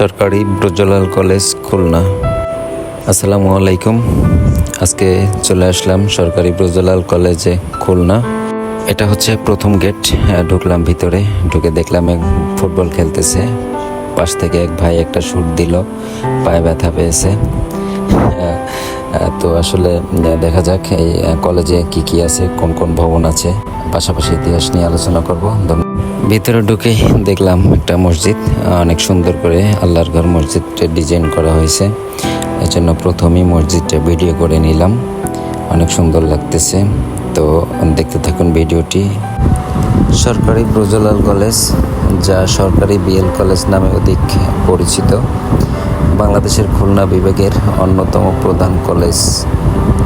সরকারি ব্রজলাল কলেজ, খুলনা। আসসালামু আলাইকুম। আজকে চলে আসলাম সরকারি ব্রজলাল কলেজে, খুলনা। এটা হচ্ছে প্রথম গেট ঢুকলাম ভিতরে, ঢুকে দেখলাম এক ফুটবল খেলতেছে। পাশ থেকে এক ভাই একটা শুট দিল, পায়ে ব্যথা পেয়েছে। তো আসলে দেখা যাক এই কলেজে কি কি আছে, কোন কোন ভবন আছে। পাশাপাশি ইতিহাস নিয়ে আলোচনা করব। ভিতরে ঢুকে দেখলাম একটা মসজিদ, অনেক সুন্দর করে আল্লাহর ঘর মসজিদটা ডিজাইন করা হয়েছে। এই জন্য প্রথমেই মসজিদটা ভিডিও করে নিলাম। অনেক সুন্দর লাগতেছে। তো দেখতে থাকুন ভিডিওটি। সরকারি ব্রজলাল কলেজ, যা সরকারি বিএল কলেজ নামে অধিক পরিচিত, বাংলাদেশের খুলনা বিভাগের অন্যতম প্রধান কলেজ,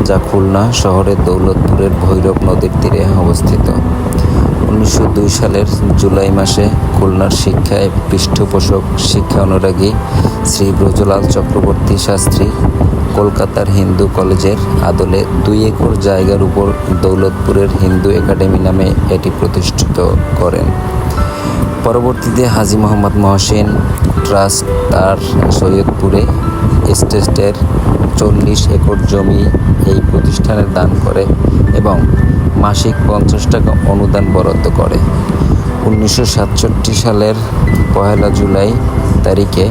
যা খুলনা শহরের দৌলতপুরের ভৈরব নদীর তীরে অবস্থিত। সালের জুলাই মাসে খুলনার শিক্ষায় পৃষ্ঠপোষক শিক্ষা অনুরাগী শ্রী ব্রজলাল চক্রবর্তী শাস্ত্রী কলকাতার হিন্দু কলেজের আদলে দুই একর জায়গার উপর দৌলতপুরের হিন্দু একাডেমি নামে এটি প্রতিষ্ঠিত করেন। পরবর্তীতে হাজি মোহাম্মদ মহসিন ট্রাস্ট তার সৈয়দপুরে এস্টেটের চল্লিশ একর জমি এই প্রতিষ্ঠানের দান করে এবং মাসিক পঞ্চাশ টাকা অনুদান বরাদ্দ করে। উনিশশো সাতষট্টি সালের পহেলা জুলাই তারিখে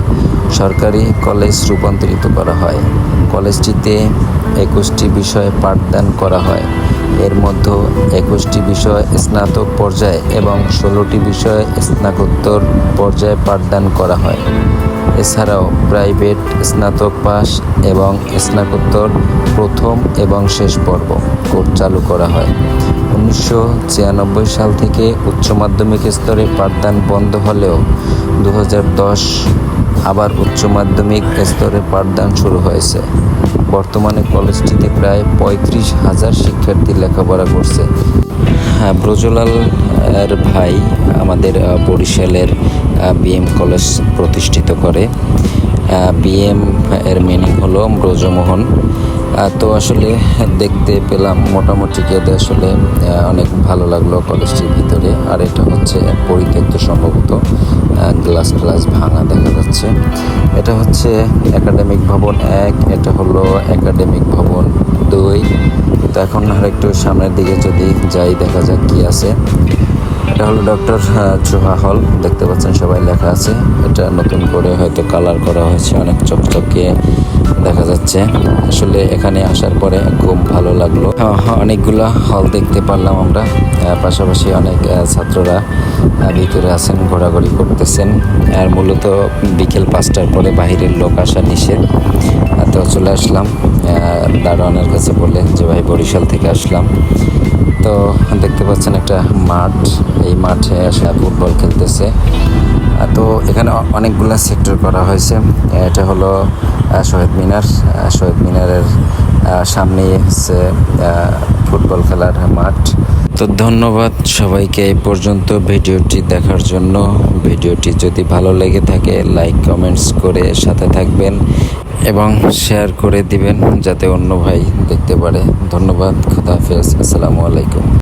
সরকারি কলেজ রূপান্তরিত করা হয়। কলেজটিতে একুশটি বিষয়ে পাঠদান করা হয়। এর মধ্যে একুশটি বিষয় স্নাতক পর্যায়ে এবং ষোলোটি বিষয়ে স্নাতকোত্তর পর্যায়ে পাঠদান করা হয়। এছাড়াও প্রাইভেট, স্নাতক পাস এবং স্নাতকোত্তর প্রথম এবং শেষ পর্ব কোর্স চালু করা হয়। উনিশশো ছিয়ানব্বই সাল থেকে উচ্চ মাধ্যমিক স্তরে পাঠদান বন্ধ হলেও দু হাজার দশ আবার উচ্চ মাধ্যমিক স্তরে পাঠদান শুরু হয়েছে। বর্তমানে কলেজটিতে প্রায় পঁয়ত্রিশ হাজার শিক্ষার্থী লেখাপড়া করছে। হ্যাঁ ব্রজলাল ভাই আমাদের বরিশালের বিএম কলেজ প্রতিষ্ঠিত করে। বিএম এর মিনিং হলো ব্রজমোহন। তো আসলে দেখতে পেলাম মোটামুটি কেঁদে আসলে অনেক ভালো লাগল কলেজটির ভিতরে। আর এটা হচ্ছে পরিত্যক্ত সম্ভবত গ্লাস গ্লাস ভাঙা দেখা যাচ্ছে। এটা হচ্ছে একাডেমিক ভবন এক, এটা হলো একাডেমিক ভবন দুই। তো এখন আর একটু সামনের দিকে যদি যাই, দেখা যাক কি আছে। এটা হলো ডক্টর চোহা হল। দেখতে পাচ্ছেন সবাই লেখা আছে। এটা নতুন করে হয়তো কালার করা হয়েছে অনেক চকচকে দেখা যাচ্ছে। আসলে এখানে আসার পরে খুব ভালো লাগল। আহ, অনেকগুলা হল দেখতে পারলাম আমরা। পাশাপাশি অনেক ছাত্ররা ভিতরে আছেন ঘোরাঘুরি করতেছেন। আর মূলত বিকেল পাঁচটার পরে বাহিরের লোক আসা নিষেধ। তো চলে আসলাম। দারোয়ানের কাছে বলে যে ভাই বরিশাল থেকে আসলাম। তো দেখতে পাচ্ছেন একটা মাঠ। এই মাঠে আসলে ফুটবল খেলতেছে। তো এখানে অনেকগুলা সেক্টর করা হয়েছে। এটা হলো শহীদ মিনার। শহীদ মিনারের আহ, সামনেই হচ্ছে ফুটবল খেলার মাঠ। তো ধন্যবাদ সবাইকে এই পর্যন্ত ভিডিওটি দেখার জন্য। ভিডিওটি যদি ভালো লেগে থাকে লাইক কমেন্টস করে সাথে থাকবেন। এবং শেয়ার করে দিবেন যাতে অন্য ভাই দেখতে পারে। ধন্যবাদ খুদাহাফেজ আসসালামু আলাইকুম।